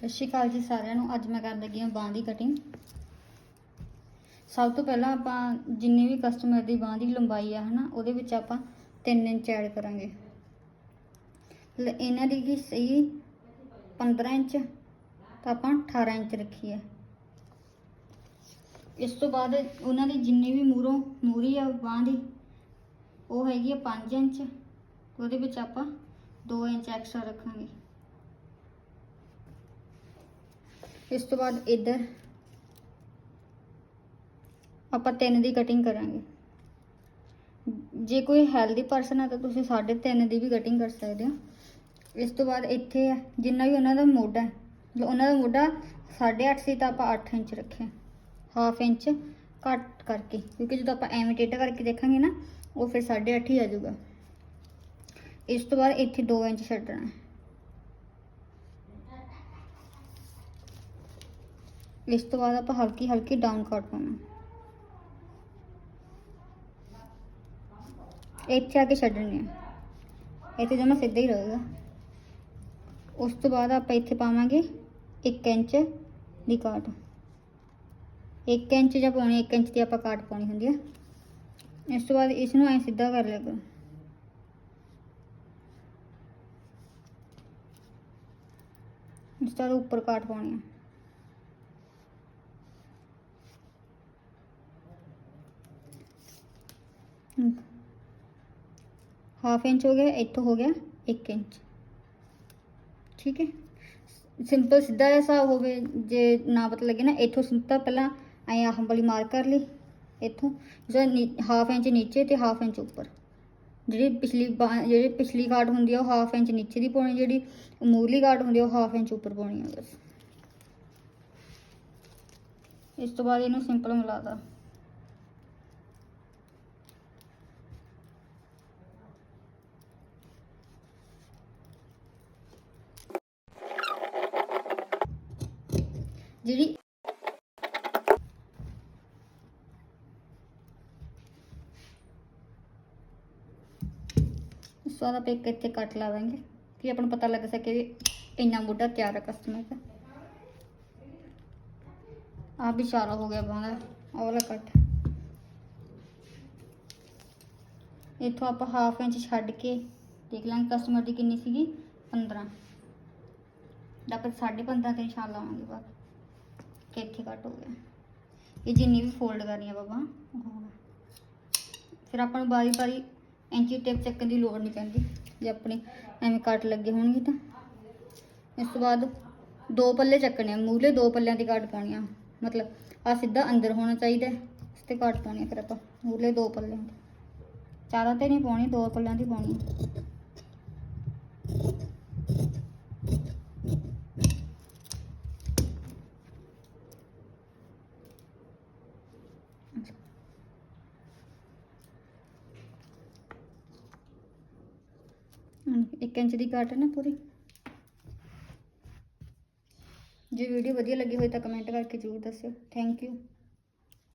ਸਤਿ ਸ਼੍ਰੀ ਅਕਾਲ ਜੀ ਸਾਰਿਆਂ ਨੂੰ। ਅੱਜ ਮੈਂ ਕਰਨ ਲੱਗੀ ਹਾਂ ਬਾਂਹ ਦੀ ਕਟਿੰਗ ਸਭ ਤੋਂ ਪਹਿਲਾਂ ਆਪਾਂ ਜਿੰਨੀ ਵੀ ਕਸਟਮਰ ਦੀ ਬਾਂਹ ਦੀ ਲੰਬਾਈ ਆ, ਹਨਾ, ਉਹਦੇ ਵਿੱਚ ਆਪਾਂ 3 ਇੰਚ ਐਡ ਕਰਾਂਗੇ। ਲ- ਇਹਨਾਂ ਦੀ ਕੀ ਸਹੀ 15 ਇੰਚ, ਤਾਂ ਆਪਾਂ 18 ਇੰਚ ਰੱਖੀ ਹੈ ਇਸ ਤੋਂ ਬਾਅਦ ਉਹਨਾਂ ਦੀ ਜਿੰਨੀ ਵੀ ਮੂਰੋਂ ਮੂਰੀ ਆ ਬਾਂਹ ਦੀ, ਉਹ ਹੈਗੀ ਆ 5 ਇੰਚ, ਉਹਦੇ ਵਿੱਚ ਆਪਾਂ 2 ਇੰਚ ਐਕਸਟਰਾ ਰੱਖਾਂਗੇ। ਇਸ ਤੋਂ ਬਾਅਦ ਇੱਧਰ ਆਪਾਂ ਤਿੰਨ ਦੀ ਕਟਿੰਗ ਕਰਾਂਗੇ। ਜੇ ਕੋਈ ਹੈਲਦੀ ਪਰਸਨ ਹੈ ਤਾਂ ਤੁਸੀਂ 3.5 ਦੀ ਵੀ ਕਟਿੰਗ ਕਰ ਸਕਦੇ ਹੋ। ਇਸ ਤੋਂ ਬਾਅਦ ਇੱਥੇ ਹੈ ਜਿੰਨਾ ਵੀ ਉਹਨਾਂ ਦਾ ਮੋਢਾ ਹੈ ਉਹਨਾਂ ਦਾ ਮੋਢਾ 8.5 ਸੀ ਤਾਂ ਆਪਾਂ 8 ਇੰਚ ਰੱਖਿਆ। ਹਾਫ ਇੰਚ ਕੱਟ ਕਰਕੇ, ਕਿਉਂਕਿ ਜਦੋਂ ਆਪਾਂ ਐਵੇਂ ਟੇਢਾ ਕਰਕੇ ਦੇਖਾਂਗੇ ਨਾ, ਉਹ ਫਿਰ 8.5 ਹੀ ਆ ਜਾਊਗਾ। ਇਸ ਤੋਂ ਬਾਅਦ ਇੱਥੇ 2 ਇੰਚ ਛੱਡਣਾ ਇਸ ਤੋਂ ਬਾਅਦ ਆਪਾਂ ਹਲਕੀ ਹਲਕੀ ਡਾਊਨ ਕੱਟ ਪਾਉਣਾ। ਇੱਥੇ ਆ ਕੇ ਛੱਡਣੀ ਹੈ ਇੱਥੇ ਜਮਾ ਸਿੱਧਾ ਹੀ ਰਹੇਗਾ। ਉਸ ਤੋਂ ਬਾਅਦ ਆਪਾਂ ਇੱਥੇ ਪਾਵਾਂਗੇ 1 ਇੰਚ ਦੀ ਕਾਟ। 1 ਇੰਚ ਜਾਂ ਪਾਉਣੀ 1 ਇੰਚ ਦੀ ਆਪਾਂ ਕਾਟ ਪਾਉਣੀ ਹੁੰਦੀ ਹੈ ਇਸ ਤੋਂ ਬਾਅਦ ਇਸ ਨੂੰ ਐ ਸਿੱਧਾ ਕਰ ਲਿਆ ਕਰੋ। ਇਸ ਤੋਂ ਉੱਪਰ ਕਾਟ ਪਾਉਣੀ ਹੈ ਹਾਫ ਇੰਚ ਹੋ ਗਿਆ ਇੱਥੋਂ ਹੋ ਗਿਆ 1 ਇੰਚ ਠੀਕ ਹੈ ਸਿੰਪਲ ਸਿੱਧਾ ਜਿਹਾ ਹਿਸਾਬ ਹੋਵੇ ਜੇ ਨਾ ਪਤਾ ਲੱਗੇ ਨਾ ਇੱਥੋਂ ਸਿੱਧਾ ਪਹਿਲਾਂ ਐਂ ਆਹ ਵਾਲੀ ਮਾਰਕ ਕਰ ਲਈ ਇੱਥੋਂ ਜਿਹੜਾ ਹਾਫ ਇੰਚ ਨੀਚੇ ਤੇ ਹਾਫ ਇੰਚ ਉੱਪਰ ਜਿਹੜੀ ਪਿਛਲੀ ਜਿਹੜੀ ਪਿਛਲੀ ਕਾਟ ਹੁੰਦੀ ਆ ਉਹ ਹਾਫ ਇੰਚ ਨੀਚੇ ਦੀ ਪਾਉਣੀ ਜਿਹੜੀ ਮੂਰਲੀ ਕਾਟ ਹੁੰਦੀ ਆ ਉਹ ਹਾਫ ਇੰਚ ਉੱਪਰ ਪਾਉਣੀ ਆ ਬਸ ਇਸ ਤੋਂ ਬਾਅਦ ਇਹਨੂੰ ਸਿੰਪਲ ਮਿਲਾਤਾ ਜਿਹੜੀ ਇਸ ਤੋਂ ਇੱਥੇ ਕੱਟ ਲਾਵਾਂਗੇ ਕਿ ਆਪਾਂ ਨੂੰ ਪਤਾ ਲੱਗ ਸਕੇ ਵੀ ਇੰਨਾ ਮੋਢਾ ਤਿਆਰ ਹੈ ਕਸਟਮਰ ਦਾ। ਆ ਵੀ ਸਾਰਾ ਹੋ ਗਿਆ ਬਾਂਹ ਦਾ ਕੱਟ ਇੱਥੋਂ ਆਪਾਂ ਹਾਫ ਇੰਚ ਛੱਡ ਕੇ ਦੇਖ ਲਾਂਗੇ ਕਸਟਮਰ ਦੀ ਕਿੰਨੀ ਸੀਗੀ 15 ਦਾ ਆਪਾਂ 15.5 ਤੇ ਨਿਸ਼ਾਨ ਲਾਵਾਂਗੇ ਬਾਅਦ। ਕਿ ਇੱਥੇ ਕੱਟ ਹੋ ਗਿਆ। ਇਹ ਜਿੰਨੀ ਵੀ ਫੋਲਡ ਕਰਨੀ ਆ ਬਾਬਾ ਫਿਰ ਆਪਾਂ ਨੂੰ ਬਾਰੀ ਬਾਰੀ ਇੰਚੀ ਟੇਪ ਚੱਕਣ ਦੀ ਲੋੜ ਨਹੀਂ ਪੈਂਦੀ। ਜੇ ਆਪਣੇ ਐਵੇਂ ਕੱਟ ਲੱਗੇ ਹੋਣਗੇ ਤਾਂ। ਇਸ ਤੋਂ ਬਾਅਦ ਦੋ ਪੱਲੇ ਚੱਕਣੇ ਆ। ਮੂਹਲੇ ਦੋ ਪੱਲਿਆਂ ਦੀ ਕੱਟ ਪਾਉਣੀ ਆ। ਮਤਲਬ ਆ ਸਿੱਧਾ ਅੰਦਰ ਹੋਣਾ ਚਾਹੀਦਾ ਹੈ, ਇਸ ਤੇ ਕੱਟ ਪਾਉਣੀ ਆ ਫਿਰ ਆਪਾਂ। ਮੂਹਲੇ ਦੋ ਪੱਲਿਆਂ ਦੀ ਜ਼ਿਆਦਾ ਤੇ ਨਹੀਂ ਪਾਉਣੀ ਦੋ ਪੱਲਿਆਂ ਦੀ ਪਾਉਣੀ ਆ ਇੱਕ ਇੰਚ ਦੀ ਕੱਟ ਨਾ ਪੂਰੀ। ਜੇ ਵੀਡੀਓ ਵਧੀਆ ਲੱਗੀ ਹੋਈ ਤਾਂ ਕਮੈਂਟ ਕਰਕੇ ਜ਼ਰੂਰ ਦੱਸਿਓ। Thank you